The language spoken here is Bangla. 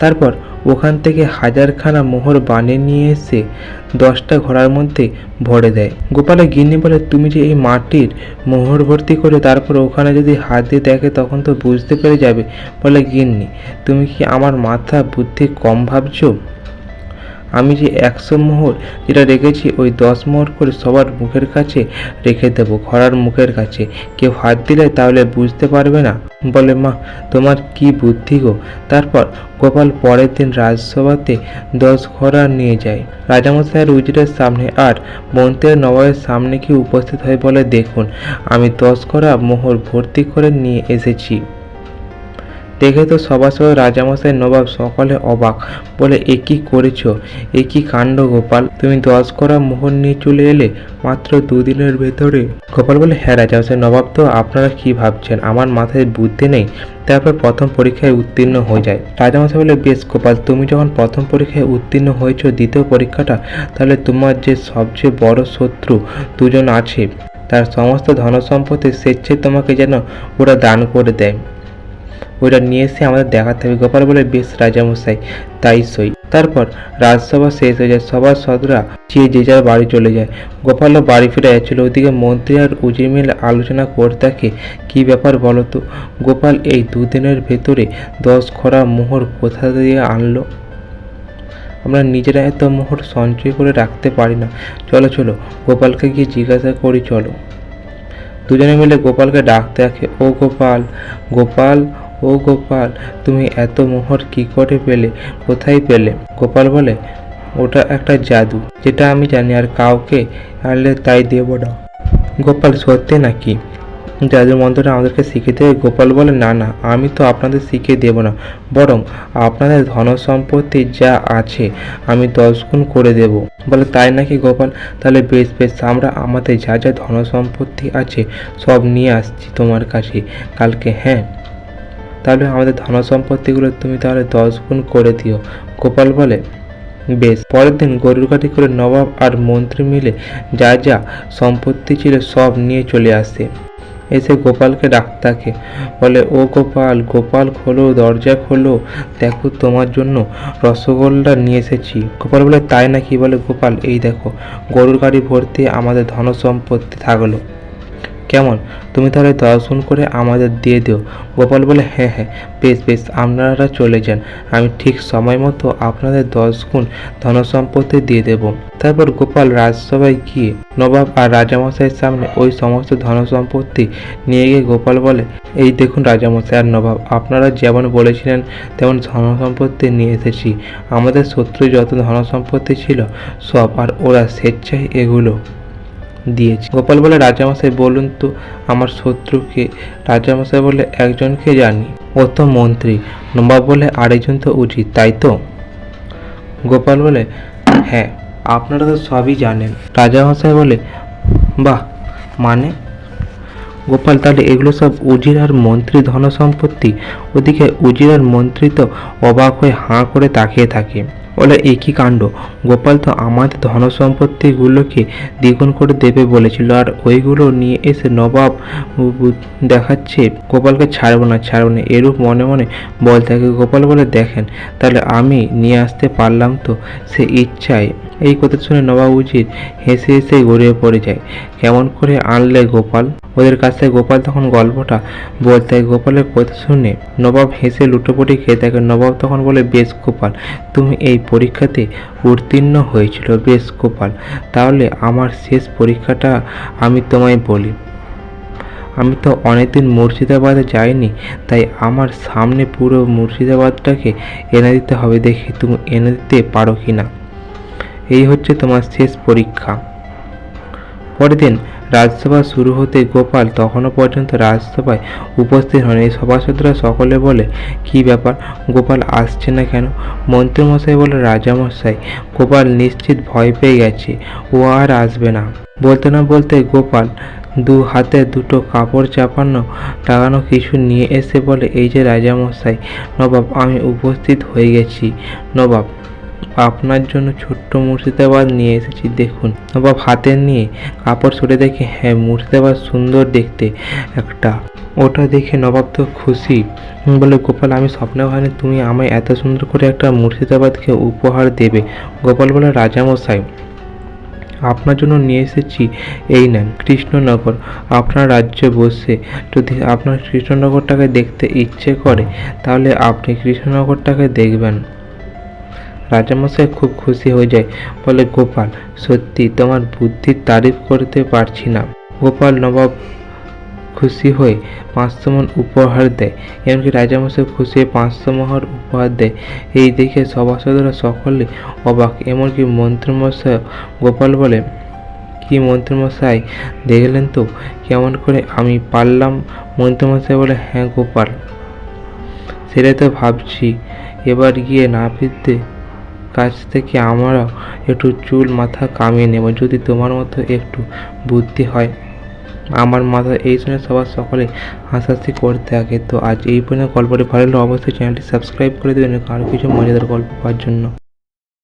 তারপর ওখান থেকে হাজারখানা মোহর বানিয়ে নিয়ে এসে দশটা ঘোড়ার মধ্যে ভরে দেয়। গোপালে গিন্নি বলে, তুমি যে এই মাটির মোহর ভর্তি করে তারপর ওখানে যদি হাত দিয়ে দেখে, তখন তো বুঝতে পেরে যাবে। বলে গিন্নি, তুমি কি আমার মাথা বুদ্ধি কম ভাবছ? আমি যে একশো মোহর যেটা রেখেছি, ওই দশ মোহর করে সবার মুখের কাছে রেখে দেবো, ঘোড়ার মুখের কাছে। কেউ হাত দিলে তাহলে বুঝতে পারবে না। বলে, মা, তোমার কি বুদ্ধি গো? তারপর গোপাল পরের দিন রাজসভাতে দশ ঘোড়া নিয়ে যায়। রাজামশাইয়ের উজিরের সামনে আর মন্ত্রীর নবাবের সামনে কি উপস্থিত হয় বলে দেখুন, আমি দশ ঘোড়া মোহর ভর্তি করে নিয়ে এসেছি। দেখে তো সবার সভাসহ রাজামশাই নবাব সকলে অবাক। বলে, এ কি করেছ? এ কি কাণ্ড গোপাল? তুমি দশ করা মোহর নিয়ে চলে এলে মাত্র দুদিনের ভেতরে? গোপাল বলে হ্যাঁ রাজামশাই নবাব তো, আপনারা কি ভাবছেন? আমার মাথায় বুদ্ধি নেই। তারপর প্রথম পরীক্ষায় উত্তীর্ণ হয়ে যায়। রাজামশাই বলে, বেশ গোপাল, তুমি যখন প্রথম পরীক্ষায় উত্তীর্ণ হয়েছো দ্বিতীয় পরীক্ষাটা, তাহলে তোমার যে সবচেয়ে বড় শত্রু দুজন আছে, তার সমস্ত ধনসম্পত্তি স্বেচ্ছায় তোমাকে যেন ওরা দান করে দেয়। ওইটা নিয়ে এসে আমাদের দেখাতে হবে। গোপাল বলে, বেশ রাজামশাই তাই সই। তারপর রাজসভা শেষ হয়ে যায়। সবার সদরা যে যে যার বাড়ি চলে যায়। গোপালও বাড়ি ফিরে যাচ্ছিল। ওদিকে মন্ত্রী আর উজির মিলে আলোচনা করতে থাকে, কী ব্যাপার বলো তো? গোপাল এই দুদিনের ভেতরে দশ খরা মোহর কোথা দিয়ে আনলো? আমরা নিজেরা এত মোহর সঞ্চয় করে রাখতে পারি না। চলো চলো, গোপালকে গিয়ে জিজ্ঞাসা করি, চলো। দুজনে মিলে গোপালকে ডাকতে থাকে, ও গোপাল গোপাল ও গোপাল, তুমি এত মোহর কি করে পেলে? কোথায় পেলে? গোপাল বলে, ওটা একটা জাদু, যেটা আমি জানি, আর কাউকে আনলে তাই দেব না। গোপাল, সত্যি নাকি? জাদুর মন্ত্রটা আমাদেরকে শিখিয়ে দেবে গোপাল বলে, না না, আমি তো আপনাদের শিখিয়ে দেব না। বরং আপনাদের ধন সম্পত্তি যা আছে, আমি দশ গুণ করে দেব। বলে, তাই নাকি গোপাল? তাহলে বেশ বেশ, আমরা আমাদের যা যা ধন সম্পত্তি আছে, সব নিয়ে আসছি তোমার কাছে। কালকে হ্যাঁ? তাহলে আমাদের ধন সম্পত্তিগুলো তুমি তাহলে দশ গুণ করে দিও। গোপাল বলে, বেশ। পরের দিন গরুর গাড়ি করে নবাব আর মন্ত্রী মিলে যা যা সম্পত্তি ছিল সব নিয়ে চলে আসে। এসে গোপালকে ডাকতে থাকে বলে, ও গোপাল গোপাল খোলো, দরজা খোলো। দেখো তোমার জন্য রসগোল্লা নিয়ে এসেছি। গোপাল বলে, তাই নাকি? বলে, গোপাল, এই দেখো, গরুর গাড়ি ভর্তি আমাদের ধন সম্পত্তি থাকল। কেমন? তুমি তাহলে দর্শন করে আমাদের দিয়ে দিও। গোপাল বলে হ্যাঁ হ্যাঁ বেশ বেশ, আপনারা চলে যান। আমি ঠিক সময় মতো আপনাদের দশ গুণ ধনসম্পত্তি দিয়ে দেব। তারপর গোপাল রাজসভায় গিয়ে নবাব আর রাজামশাইয়ের সামনে ওই সমস্ত ধনসম্পত্তি নিয়ে গিয়ে গোপাল বলে, এই দেখুন রাজামশাই আর নবাব, আপনারা যেমন বলেছিলেন, তেমন ধনসম্পত্তি নিয়ে এসেছি। আমাদের শত্রু যত ধনসম্পত্তি ছিল, সব আর ওরা স্বেচ্ছায় এগুলো দিয়েছে। গোপাল বলে, রাজামশাই, বলুন তো, আমার শত্রুকে? রাজামশাই বলে, একজনকে জানি, ও তো মন্ত্রী। নবাব বলে, আরেকজন তো উচিত, তাই তো? গোপাল বলে হ্যাঁ আপনারা তো সবই জানেন। রাজামশাই বলে, বাহ মানে? গোপাল, তাহলে এগুলো সব উজির আর মন্ত্রী ধন সম্পত্তি ওদিকে উজির আর মন্ত্রী তো অবাক হয়ে হাঁ করে তাকিয়ে থাকে। বলে একই কাণ্ড? গোপাল তো আমাদের ধন সম্পত্তিগুলোকে দ্বিগুণ করে দেবে বলেছিল, আর ওইগুলো নিয়ে এসে নবাব দেখাচ্ছে, গোপালকে ছাড়বো না, ছাড়ব না। এরূপ মনে মনে বল থাকে। গোপাল বলে, দেখেন, তাহলে আমি নিয়ে আসতে পারলাম তো? সে ইচ্ছায় এই কথা শুনে নবাব উচিত হেসে হেসে গড়িয়ে পড়ে যায়। কেমন করে আনলে গোপাল? ওদের কাছে গোপাল তখন গল্পটা বলতে গোপালের কথা শুনে নবাব হেসে লুটোপুটি খেয়ে থাকে। নবাব তখন বলে, বেশ গোপাল, তুমি এই পরীক্ষাতে উত্তীর্ণ হয়েছিল। বেশ গোপাল, তাহলে আমার শেষ পরীক্ষাটা আমি তোমায় বলি। আমি তো অনেকদিন মুর্শিদাবাদে যাইনি, তাই আমার সামনে পুরো মুর্শিদাবাদটাকে এনে দিতে হবে। দেখি তুমি এনে দিতে পারো কি না এই হচ্ছে তোমার শেষ পরীক্ষা। পরের দিন রাজসভা শুরু হতে গোপাল তখনও পর্যন্ত রাজসভায় উপস্থিত হন এই সভাসদরা সকলে বলে, কি ব্যাপার? গোপাল আসছে না কেন? মন্ত্রীমশাই বলে রাজামশাই, গোপাল নিশ্চিত ভয় পেয়ে গেছে। ও আর আসবে না। বলতে না বলতে গোপাল দু হাতে দুটো কাপড় চাপানো লাগানো কিছু নিয়ে এসে বলে, এই যে রাজামশাই, নবাব, আমি উপস্থিত হয়ে গেছি। নবাব আপনার জন্য ছোট্ট মুর্শিদাবাদ নিয়ে এসেছি, দেখুন। নবাব হাতে নিয়ে কাপড় সরে দেখে হ্যাঁ মুর্শিদাবাদ সুন্দর দেখতে একটা। ওটা দেখে নবাব তো খুশি। বলে গোপাল, আমি স্বপ্নে ভাবিনি তুমি আমায় এত সুন্দর করে একটা মুর্শিদাবাদকে উপহার দেবে। গোপাল বলে রাজামশাই, আপনার জন্য নিয়ে এসেছি, এই নেন, কৃষ্ণনগর। আপনার রাজ্যে বসে যদি আপনার কৃষ্ণনগরটাকে দেখতে ইচ্ছে করে, তাহলে আপনি কৃষ্ণনগরটাকে দেখবেন। রাজামশাই খুব খুশি হয়ে যায়। বলে, গোপাল, সত্যি তোমার বুদ্ধির তারিফ করতে পারছি না। গোপাল নবাব খুশি হয়ে পাঁচশো মন উপহার দেয়। এমনকি রাজামশাই খুশি হয়ে পাঁচশো মোহর উপহার দেয়। এই দেখে সভাসদরা সকলে অবাক। এমনকি মন্ত্রীমশাই, গোপাল বলে, কি মন্ত্রীমশাই, দেখলেন তো কেমন করে আমি পারলাম? মন্ত্রীমশাই বলে হ্যাঁ গোপাল, সেটাই তো ভাবছি। এবার গিয়ে না ফিরতে কাছ থেকে আমরাও একটু চুল, মাথা কামিয়ে নেব, যদি তোমার মতো একটু বুদ্ধি হয়। আমার মাথা এই শুনে সবার সকলে হাসাহাসি করতে থাকে। তো আজ এই পর্যন্ত গল্পটি ভালো লাগলে অবশ্যই চ্যানেলটি সাবস্ক্রাইব করে দেবেন আরও কিছু মজাদার গল্প পাওয়ার জন্য।